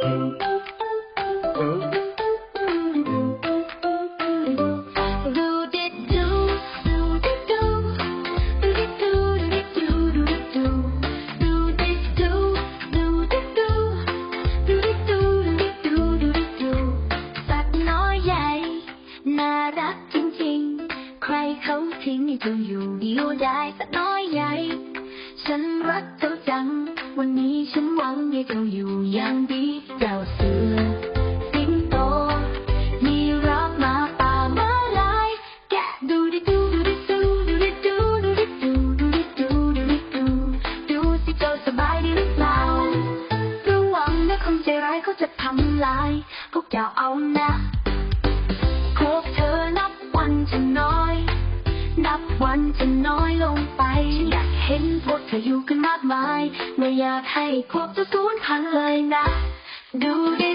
รักจริงๆ ใครเขาทิ้งให้เธออยู่เดียวได้สัตว์น้อยใหญ่ ฉันรักเธอจัง วันนี้ฉันหวังให้เธออยู่อย่างดีเจ้าเสือสิงโต มีรักมาป่ามาลายแกะดูดิดูดูดิดูดูดิดูดูดิดูดูดิดูดูดิดูดูสิเจ้าสบายดีหรือเปล่าระวังนะคนใจร้ายเขาจะทำลายพวกเจ้าเอานะพวกเธอนับวันจะน้อน วันจะน้อยลงไปฉันอยากเห็นพวกเธออยู่กันมากมาย ไม่อยากให้พวกเธอสูญพันธุ์เลยนะ ดูดิ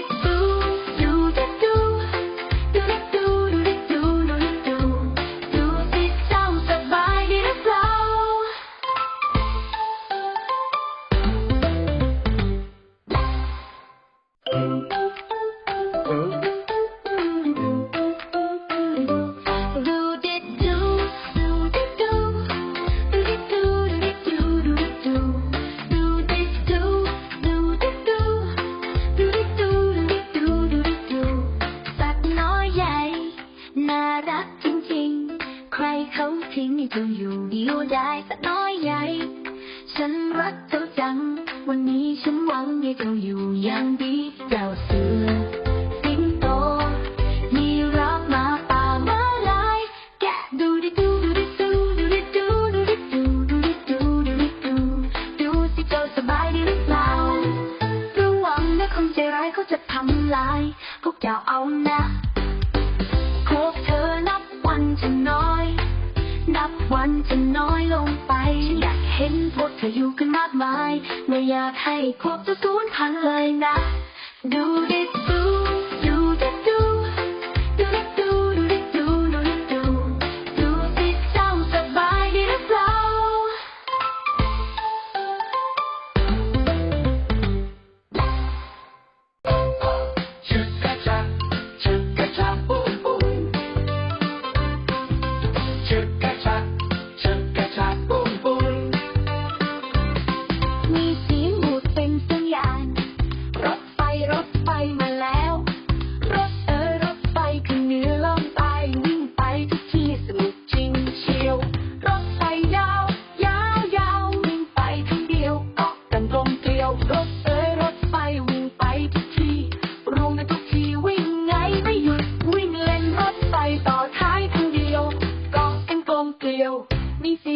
น่ารักจริงๆ ใครเขาทิ้งให้เธออยู่เดียวได้สัตว์น้อยใหญ่ ฉันรักเธอจัง วันนี้ฉันหวังให้เธออยู่อย่างดีเจ้าเสือสิงโตมีรักมาป่ามาลายแกดูดิดูดูดิดูดูดิดูดูดิดูดูดิดูดูดิดูดูสิเจ้าสบายดีหรือเปล่าระวังนะคนใจร้ายเขาจะทำลายพวกเจ้าเอานะ จะน้อย นับวันจะน้อยลงไปฉันอยากเห็นพวกเธออยู่กันมากมาย ไม่อยากให้พวกเธอสูญพันธุ์เลยนะ ดูดิดู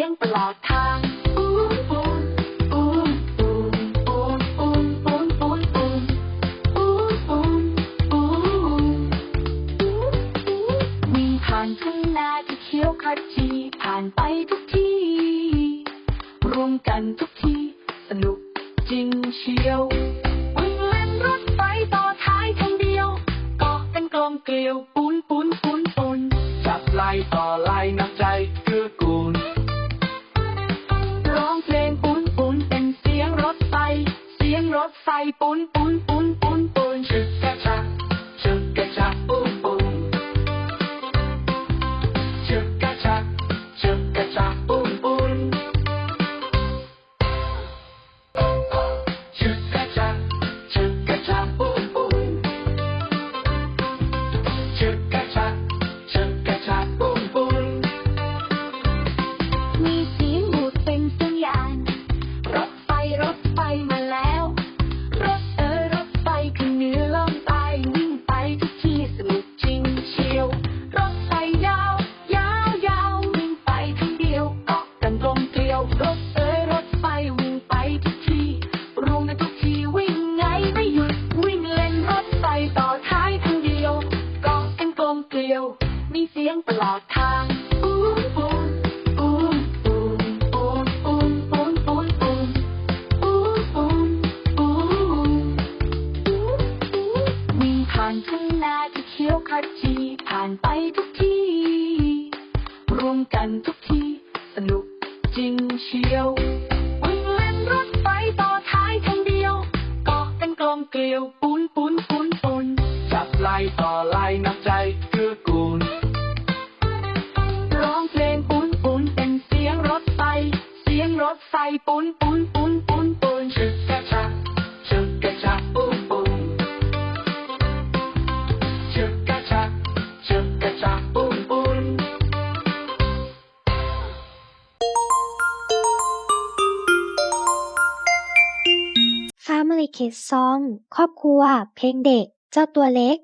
งตลอดทางปูนปูนปูนปูนปูนปูนปูนปูนปูนปูนปูนปูนวิ่งผ่านทุ่งนาที่เขียวขจีผ่านไปทุกที่ รวมกันทุกที่ สนุกจริงเชียว ใส่ปุ้นปุ้น ลมเกลียว มีเสียงตลอดทางปูนปูนปูนปูนปูนปูนปูนปูนปูนปูนปูนปูนวิ่งผ่านทุ่งนาที่เขียวขจีผ่านไปทุกที่ รวมกันทุกที่ สนุกจริงเชียว ชึกกะชักชึกกะชักปุ้มปุ้ม Family Kids Song ครอบครัว เพลงเด็ก เจ้าตัวเล็ก